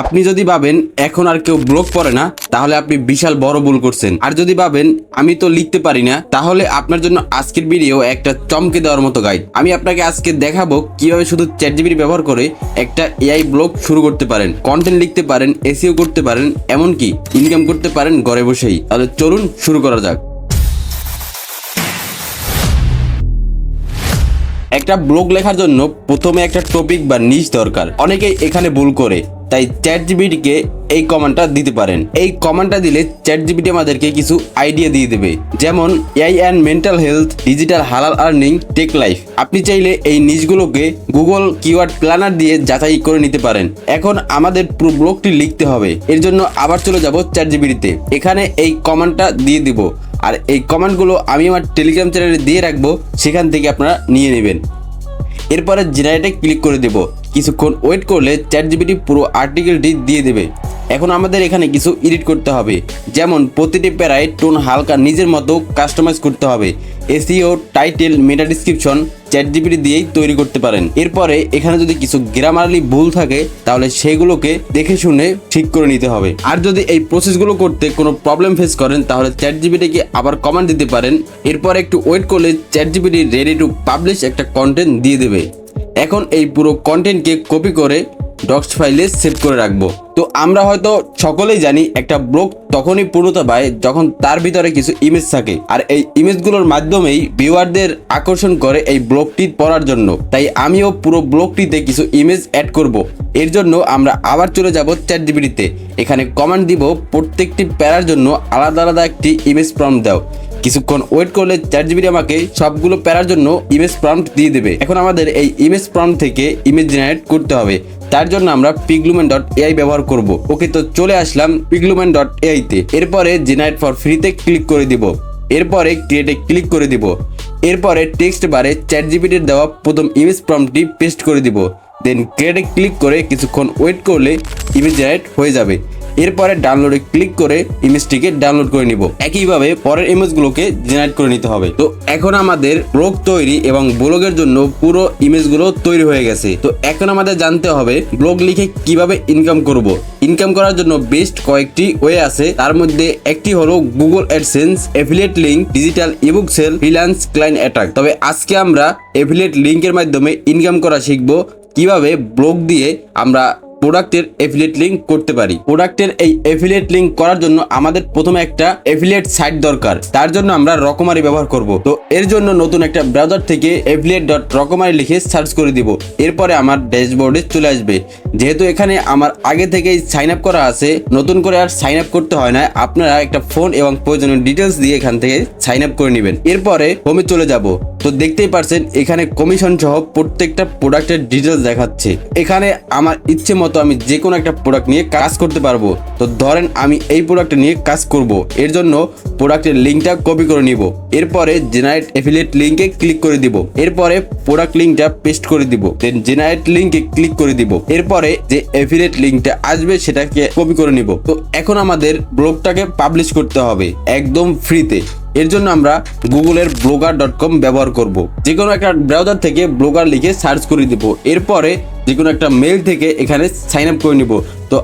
আপনি যদি ভাবেন এখন আর কেউ ব্লগ পড়ে না, তাহলে আপনি বিশাল বড় ভুল করছেন। আর যদি ভাবেন আমি তো লিখতে পারি না, তাহলে আপনার জন্য আজকের ভিডিও একটা চমকে দেওয়ার মতো গাইড আমি আপনাকে আজকে দেখাবো কীভাবে শুধু চ্যাট ব্যবহার করে একটা এআই ব্লগ শুরু করতে পারেন। কন্টেন্ট লিখতে পারেন এসিও করতে পারেন, এমনকি ইনকাম করতে পারেন ঘরে বসেই। তাহলে চলুন শুরু করা যাক। একটা ব্লগ লেখার জন্য প্রথমে একটা টপিক বা নিচ দরকার। অনেকেই এখানে ভুল করে। তাই চ্যাট জিবিটিকে এই কমান্ডটা দিতে পারেন। এই কমান্ডটা দিলে চ্যাট জিবিটি আমাদেরকে কিছু আইডিয়া দিয়ে দেবে। যেমন AI and mental health digital হালাল আর্নিং টেক লাইফ আপনি চাইলে এই নিজগুলোকে গুগল কিওয়ার্ড প্ল্যানার দিয়ে যাচাই করে নিতে পারেন। এখন আমাদের পুরো ব্লগটি লিখতে হবে। এর জন্য আবার চলে যাব চ্যাট জিবিটিতে এখানে এই কমান্ডটা দিয়ে দিব। আর এই কমান্ডগুলো আমি আমার টেলিগ্রাম চ্যানেলে দিয়ে রাখব। সেখান থেকে আপনারা নিয়ে নেবেন। এরপরে জেনারেটে ক্লিক করে দেব। কিছুক্ষণ ওয়েট করলে চ্যাট জিবিটি পুরো আর্টিকেলটি দিয়ে দেবে। এখন আমাদের এখানে কিছু এডিট করতে হবে। যেমন প্রতিটি প্যারায় টোন হালকা নিজের মতো কাস্টমাইজ করতে হবে। SEO title meta description ChatGPT দিয়েই তৈরি করতে পারেন। এরপরে এখানে যদি কিছু গ্রামারলি ভুল থাকে, তাহলে সেগুলোকে দেখে শুনে ঠিক করে নিতে হবে। আর যদি এই প্রসেসগুলো করতে কোনো প্রবলেম ফেস করেন, তাহলে চ্যাট জিবিটিকে আবার কমান্ড দিতে পারেন। এরপর একটু ওয়েট করলে ChatGPT ready to publish একটা কন্টেন্ট দিয়ে দেবে। এখন এই পুরো কন্টেন্টকে কপি করে ডক্স ফাইলে সেভ করে রাখব। তো আমরা হয়তো সকলেই জানি একটা ব্লগ তখনই পূর্ণতা পায় যখন তার ভিতরে কিছু ইমেজ থাকে। আর এই ইমেজগুলোর মাধ্যমেই ভিউয়ারদের আকর্ষণ করে এই ব্লগটি পড়ার জন্য। তাই আমিও পুরো ব্লগটিতে কিছু ইমেজ অ্যাড করব। এর জন্য আমরা আবার চলে যাব চ্যাট জিবিটিতে এখানে কমান্ড দিব, প্রত্যেকটি প্যারার জন্য আলাদা আলাদা একটি ইমেজ প্রম্পট দাও। কিছুক্ষণ ওয়েট করলে চ্যাট জিবিটি আমাকে সবগুলো প্যারার জন্য ইমেজ প্রম্পট দিয়ে দেবে। এখন আমাদের এই ইমেজ প্রম্পট থেকে ইমেজ জেনারেট করতে হবে। তার জন্য আমরা পিগলুমেন ডট এআই ব্যবহার করব। ওকে তো চলে আসলাম পিগলুমেন ডট এআইতে এরপরে জেনারেট ফর ফ্রিতে ক্লিক করে দিব। এরপরে ক্রিয়েটে ক্লিক করে দিব। এরপরে টেক্সট বারে চ্যাট জিপিটির দেওয়া প্রথম ইমেজ প্রম্পটটি পেস্ট করে দিব। দেন ক্রিয়েটে ক্লিক করে কিছুক্ষণ ওয়েট করলে ইমেজ জেনারেট হয়ে যাবে। এরপরে ডাউনলোডে ক্লিক করে ইমেজটিকে ডাউনলোড করে নিব। একইভাবে পরের ইমেজগুলোকে জেনারেট করে নিতে হবে। তো এখন আমাদের ব্লগ তৈরি এবং ব্লগের জন্য পুরো ইমেজগুলো তৈরি হয়ে গেছে। তো এখন আমাদের জানতে হবে ব্লগ লিখে কীভাবে ইনকাম করব। ইনকাম করার জন্য বেস্ট কয়েকটি ওয়ে আছে। তার মধ্যে একটি হলো Google AdSense affiliate link digital ebook sell freelance client attack তবে আজকে আমরা এফিলিয়েট লিঙ্কের মাধ্যমে ইনকাম করা শিখব। কীভাবে ব্লগ দিয়ে আমরা প্রোডাক্টের এফিলিয়েট লিঙ্ক করতে পারি। প্রোডাক্টের এই এফিলিয়েট লিঙ্ক করার জন্য আমাদের প্রথমে একটা এফিলিয়েট সাইট দরকার। তার জন্য আমরা রকমারি ব্যবহার করব। তো এর জন্য নতুন একটা ব্রাউজার থেকে এফিলিয়েট ডট রকমারি লিখে সার্চ করে দিব। এরপরে আমার ড্যাশবোর্ডে চলে আসবে। যেহেতু এখানে আমার আগে থেকেই সাইন আপ করা আছে, নতুন করে আর সাইন আপ করতে হয় না। আপনারা একটা ফোন এবং প্রয়োজনীয় ডিটেলস দিয়ে এখান থেকে সাইন আপ করে নেবেন। এরপরে হোমে চলে যাব। তো দেখতেই পারছেন, এখানে কমিশন সহ প্রত্যেকটা প্রোডাক্টের ডিটেলস দেখাচ্ছে। এখানে আমার ইচ্ছে মতো আমি যে কোনো একটা প্রোডাক্ট নিয়ে কাজ করতে পারব। তো ধরেন আমি এই প্রোডাক্ট নিয়ে কাজ করব। এর জন্য প্রোডাক্টের লিঙ্কটা কপি করে নিব। এরপরে জেনারেট এফিলিয়েট লিঙ্কে ক্লিক করে দিব। এরপরে প্রোডাক্ট লিঙ্কটা পেস্ট করে দিব। দেন জেনারেট লিঙ্কে ক্লিক করে দিব। এরপরে যে এফিলিয়েট লিঙ্কটা আসবে সেটাকে কপি করে নিব। তো এখন আমাদের ব্লগটাকে পাবলিশ করতে হবে একদম ফ্রিতে এর জন্য আমরা গুগলের ব্লগার ডট কম ব্যবহার করব। যে কোনো একটা ব্রাউজার থেকে ব্লগার লিখে সার্চ করে দিব। এরপরে যে কোনো একটা মেল থেকে এখানে সাইন আপ করে নিব। তো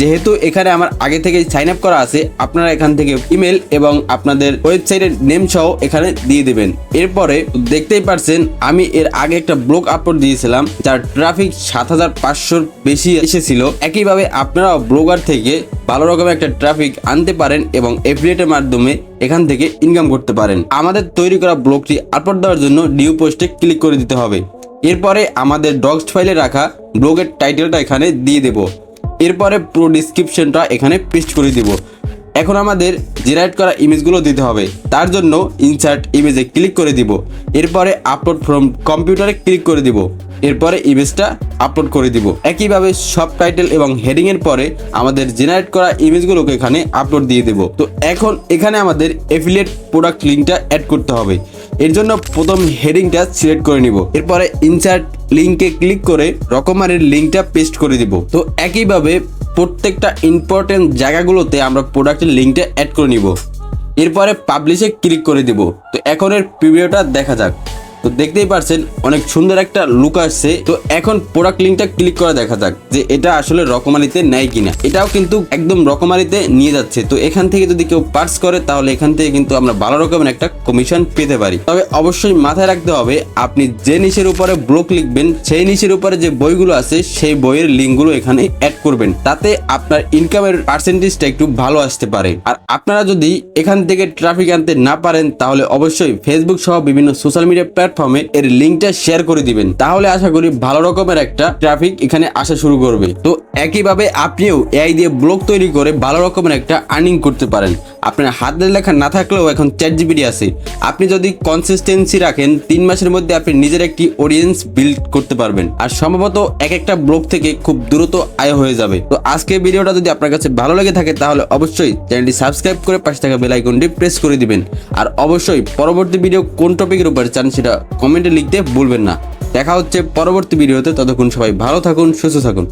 যেহেতু এখানে আমার আগে থেকে সাইন আপ করা আছে, আপনারা এখান থেকে ইমেল এবং আপনাদের ওয়েবসাইটের নেম সহ এখানে দিয়ে দেবেন। এরপরে দেখতেই পারছেন, আমি এর আগে একটা ব্লগ আপলোড দিয়েছিলাম, যার ট্রাফিক সাত হাজার পাঁচশোর বেশি এসেছিল। একইভাবে আপনারাও ব্লগার থেকে ভালো রকমের একটা ট্রাফিক আনতে পারেন এবং এফিলিয়েটের মাধ্যমে এখান থেকে ইনকাম করতে পারেন। আমাদের তৈরি করা ব্লগটি আপলোড দেওয়ার জন্য নিউ পোস্টে ক্লিক করে দিতে হবে। এরপরে আমাদের ডক্স ফাইলে রাখা ব্লগের টাইটেলটা এখানে দিয়ে দেব। এরপরে পুরো ডিসক্রিপশনটা এখানে পেস্ট করে দিব। এখন আমাদের জেনারেট করা ইমেজগুলো দিতে হবে। তার জন্য ইনসার্ট ইমেজে ক্লিক করে দিব। এরপরে আপলোড ফ্রম কম্পিউটারে ক্লিক করে দিব। এরপরে ইমেজটা আপলোড করে দিব। একইভাবে সব টাইটেল এবং হেডিংয়ের পরে আমাদের জেনারেট করা ইমেজগুলোকে এখানে আপলোড দিয়ে দেব। তো এখন এখানে আমাদের এফিলিয়েট প্রোডাক্ট লিঙ্কটা অ্যাড করতে হবে। এর জন্য প্রথম হেডিংটা সিলেক্ট করে নিব। এরপরে ইনসার্ট লিঙ্কে ক্লিক করে রকমারের লিঙ্কটা পেস্ট করে দিব। তো একইভাবে প্রত্যেকটা ইম্পর্টেন্ট জায়গাগুলোতে আমরা প্রোডাক্টের লিঙ্কটা অ্যাড করে নিব। এরপরে পাবলিশে ক্লিক করে দিব। তো এখন এর প্রিভিউটা দেখা যাক। তো দেখতেই পারছেন, অনেক সুন্দর একটা লুক আসছে। তো এখন প্রোডাক্ট লিঙ্কটা ক্লিক করে দেখা যাক যে এটা আসলে রকমারিতে নেয় কিনা। এটাও কিন্তু একদম রকমারিতে নিয়ে যাচ্ছে। তো এখান থেকে যদি কেউ পার্স করে, তাহলে এখান থেকে কিন্তু আমরা ভালো রকমের একটা কমিশন পেতে পারি। তবে অবশ্যই মাথায় রাখতে হবে, আপনি যে নিচের উপরে ব্লক লিখবেন, সেই নিচের উপরে যে বইগুলো আছে, সেই বইয়ের লিঙ্কগুলো এখানে অ্যাড করবেন। তাতে আপনার ইনকামের পার্সেন্টেজটা একটু ভালো আসতে পারে। আর আপনারা যদি এখান থেকে ট্রাফিক আনতে না পারেন, তাহলে অবশ্যই ফেসবুক সহ বিভিন্ন সোশ্যাল মিডিয়া প্ল্যাটফর্মে এর লিঙ্কটা শেয়ার করে দিবেন। তাহলে আশা করি ভালো রকমের একটা ট্রাফিক এখানে আসা শুরু করবে। তো একইভাবে আপনিও এআই দিয়ে ব্লগ তৈরি করে ভালো রকমের একটা আর্নিং করতে পারেন। আপনার হাতের লেখা না থাকলেও এখন চ্যাট জিবিটি আছে। আপনি যদি কনসিস্টেন্সি রাখেন, তিন মাসের মধ্যে আপনি নিজের একটি অডিয়েন্স বিল্ড করতে পারবেন। আর সম্ভবত এক একটা ব্লগ থেকে খুব দ্রুত আয় হয়ে যাবে। তো আজকের ভিডিওটা যদি আপনার কাছে ভালো লেগে থাকে, তাহলে অবশ্যই চ্যানেলটি সাবস্ক্রাইব করে পাশে থাকা বেল আইকনটি প্রেস করে দিবেন। আর অবশ্যই পরবর্তী ভিডিও কোন টপিকের উপর চান, সেটা কমেন্টে লিখতে ভুলবেন না। দেখা হচ্ছে পরবর্তী ভিডিওতে। ততক্ষণ সবাই ভালো থাকুন সুস্থ থাকুন।